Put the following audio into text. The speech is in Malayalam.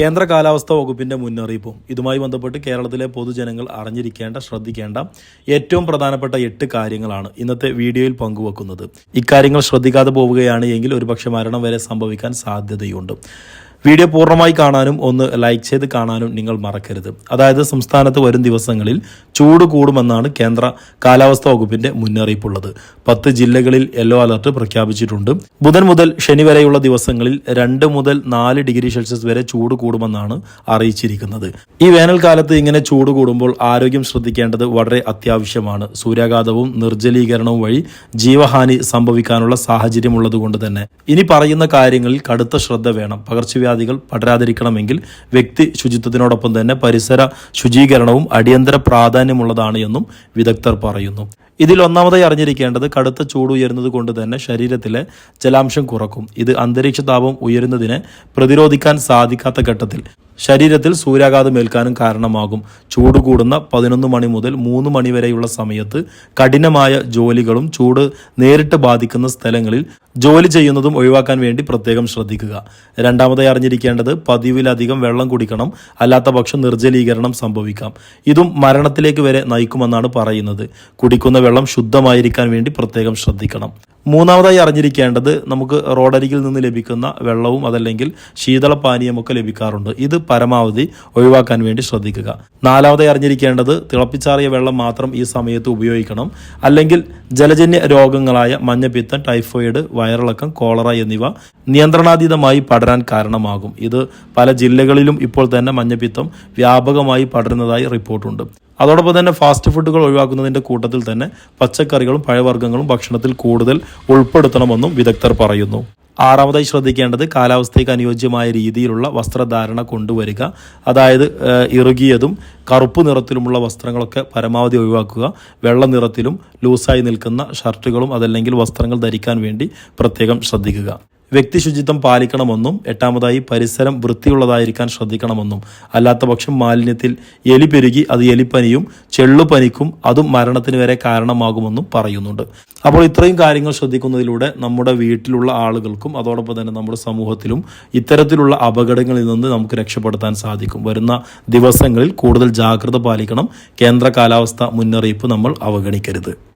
കേന്ദ്ര കാലാവസ്ഥാ വകുപ്പിന്റെ മുന്നറിയിപ്പും. ഇതുമായി ബന്ധപ്പെട്ട് കേരളത്തിലെ പൊതുജനങ്ങൾ അറിഞ്ഞിരിക്കേണ്ട ശ്രദ്ധിക്കേണ്ട ഏറ്റവും പ്രധാനപ്പെട്ട എട്ട് കാര്യങ്ങളാണ് ഇന്നത്തെ വീഡിയോയിൽ പങ്കുവെക്കുന്നത്. ഇക്കാര്യങ്ങൾ ശ്രദ്ധിക്കാതെ പോവുകയാണ് എങ്കിൽ ഒരുപക്ഷെ മരണം വരെ സംഭവിക്കാൻ സാധ്യതയുണ്ട്. വീഡിയോ പൂർണമായി കാണാനും ഒന്ന് ലൈക്ക് ചെയ്ത് കാണാനും നിങ്ങൾ മറക്കരുത്. അതായത് സംസ്ഥാനത്ത് വരും ദിവസങ്ങളിൽ ചൂട് കൂടുമെന്നാണ് കേന്ദ്ര കാലാവസ്ഥാ വകുപ്പിന്റെ മുന്നറിയിപ്പുള്ളത്. പത്ത് ജില്ലകളിൽ യെല്ലോ അലർട്ട് പ്രഖ്യാപിച്ചിട്ടുണ്ട്. ബുധൻ മുതൽ ശനി വരെയുള്ള ദിവസങ്ങളിൽ രണ്ട് മുതൽ നാല് ഡിഗ്രി സെൽഷ്യസ് വരെ ചൂട് കൂടുമെന്നാണ് അറിയിച്ചിരിക്കുന്നത്. ഈ വേനൽക്കാലത്ത് ഇങ്ങനെ ചൂട് കൂടുമ്പോൾ ആരോഗ്യം ശ്രദ്ധിക്കേണ്ടത് വളരെ അത്യാവശ്യമാണ്. സൂര്യാഘാതവും നിർജലീകരണവും വഴി ജീവഹാനി സംഭവിക്കാനുള്ള സാഹചര്യമുള്ളതുകൊണ്ട് തന്നെ. ഇനി പറയുന്ന കാര്യങ്ങളിൽ കടുത്ത ശ്രദ്ധ വേണം. പകർച്ചവ്യാധികൾ പടരാതിരിക്കണമെങ്കിൽ വ്യക്തി ശുചിത്വത്തിനോടൊപ്പം തന്നെ പരിസര ശുചീകരണവും അടിയന്തര പ്രാധാന്യമുള്ളതാണ് എന്നും വിദഗ്ധർ പറയുന്നു. ഇതിൽ ഒന്നാമതായി അറിഞ്ഞിരിക്കേണ്ടത് കടുത്ത ചൂട് ഉയരുന്നത് കൊണ്ട് തന്നെ ശരീരത്തിലെ ജലാംശം കുറക്കും. ഇത് അന്തരീക്ഷ താപം ഉയരുന്നതിനെ പ്രതിരോധിക്കാൻ സാധിക്കാത്ത ഘട്ടത്തിൽ ശരീരത്തിൽ സൂര്യാഘാതം ഏൽക്കാനും കാരണമാകും. ചൂട് കൂടുന്ന പതിനൊന്ന് മണി മുതൽ മൂന്ന് മണി വരെയുള്ള സമയത്ത് കഠിനമായ ജോലികളും ചൂട് നേരിട്ട് ബാധിക്കുന്ന സ്ഥലങ്ങളിൽ ജോലി ചെയ്യുന്നതും ഒഴിവാക്കാൻ വേണ്ടി പ്രത്യേകം ശ്രദ്ധിക്കുക. രണ്ടാമതായി അറിഞ്ഞിരിക്കേണ്ടത് പതിവിലധികം വെള്ളം കുടിക്കണം അല്ലാത്ത പക്ഷം നിർജലീകരണം സംഭവിക്കാം. ഇതും മരണത്തിലേക്ക് വരെ നയിക്കുമെന്നാണ് പറയുന്നത്. കുടിക്കുന്ന വെള്ളം ശുദ്ധമായിരിക്കാൻ വേണ്ടി പ്രത്യേകം ശ്രദ്ധിക്കണം. മൂന്നാമതായി അറിഞ്ഞിരിക്കേണ്ടത് നമുക്ക് റോഡരികിൽ നിന്ന് ലഭിക്കുന്ന വെള്ളവും അതല്ലെങ്കിൽ ശീതളപാനീയമൊക്കെ ലഭിക്കാറുണ്ട്. ഇത് പരമാവധി ഒഴിവാക്കാൻ വേണ്ടി ശ്രദ്ധിക്കുക. നാലാമതായി അറിഞ്ഞിരിക്കേണ്ടത് തിളപ്പിച്ചാറിയ വെള്ളം മാത്രം ഈ സമയത്ത് ഉപയോഗിക്കണം. അല്ലെങ്കിൽ ജലജന്യ രോഗങ്ങളായ മഞ്ഞപ്പിത്തം ടൈഫോയിഡ് വയറിളക്കം കോളറ എന്നിവ നിയന്ത്രണാതീതമായി പടരാൻ കാരണമാകും. ഇത് പല ജില്ലകളിലും ഇപ്പോൾ തന്നെ മഞ്ഞപ്പിത്തം വ്യാപകമായി പടരുന്നതായി റിപ്പോർട്ടുണ്ട്. അതോടൊപ്പം തന്നെ ഫാസ്റ്റ് ഫുഡുകൾ ഒഴിവാക്കുന്നതിന്റെ കൂട്ടത്തിൽ തന്നെ പച്ചക്കറികളും പഴവർഗങ്ങളും ഭക്ഷണത്തിൽ കൂടുതൽ ഉൾപ്പെടുത്തണമെന്നും വിദഗ്ധർ പറയുന്നു. ആറാമതായി ശ്രദ്ധിക്കേണ്ടത് കാലാവസ്ഥയ്ക്ക് അനുയോജ്യമായ രീതിയിലുള്ള വസ്ത്രധാരണ കൊണ്ടുവരിക അതായത് ഇറുകിയതും കറുപ്പ് നിറത്തിലുമുള്ള വസ്ത്രങ്ങളൊക്കെ പരമാവധി ഒഴിവാക്കുക വെള്ള നിറത്തിലും ലൂസായി നിൽക്കുന്ന ഷർട്ടുകളും അതല്ലെങ്കിൽ വസ്ത്രങ്ങൾ ധരിക്കാൻ വേണ്ടി പ്രത്യേകം ശ്രദ്ധിക്കുക. വ്യക്തി ശുചിത്വം പാലിക്കണമെന്നും എട്ടാമതായി പരിസരം വൃത്തിയുള്ളതായിരിക്കാൻ ശ്രദ്ധിക്കണമെന്നും. അല്ലാത്ത പക്ഷം മാലിന്യത്തിൽ എലി പെരുകി അത് എലിപ്പനിയും ചെള്ളുപനിക്കും അതും മരണത്തിന് വരെ കാരണമാകുമെന്നും പറയുന്നുണ്ട്. അപ്പോൾ ഇത്രയും കാര്യങ്ങൾ ശ്രദ്ധിക്കുന്നതിലൂടെ നമ്മുടെ വീട്ടിലുള്ള ആളുകൾക്കും അതോടൊപ്പം തന്നെ നമ്മുടെ സമൂഹത്തിലും ഇത്തരത്തിലുള്ള അപകടങ്ങളിൽ നിന്ന് നമുക്ക് രക്ഷപ്പെടുത്താൻ സാധിക്കും. വരുന്ന ദിവസങ്ങളിൽ കൂടുതൽ ജാഗ്രത പാലിക്കണം. കേന്ദ്ര കാലാവസ്ഥ മുന്നറിയിപ്പ് നമ്മൾ അവഗണിക്കരുത്.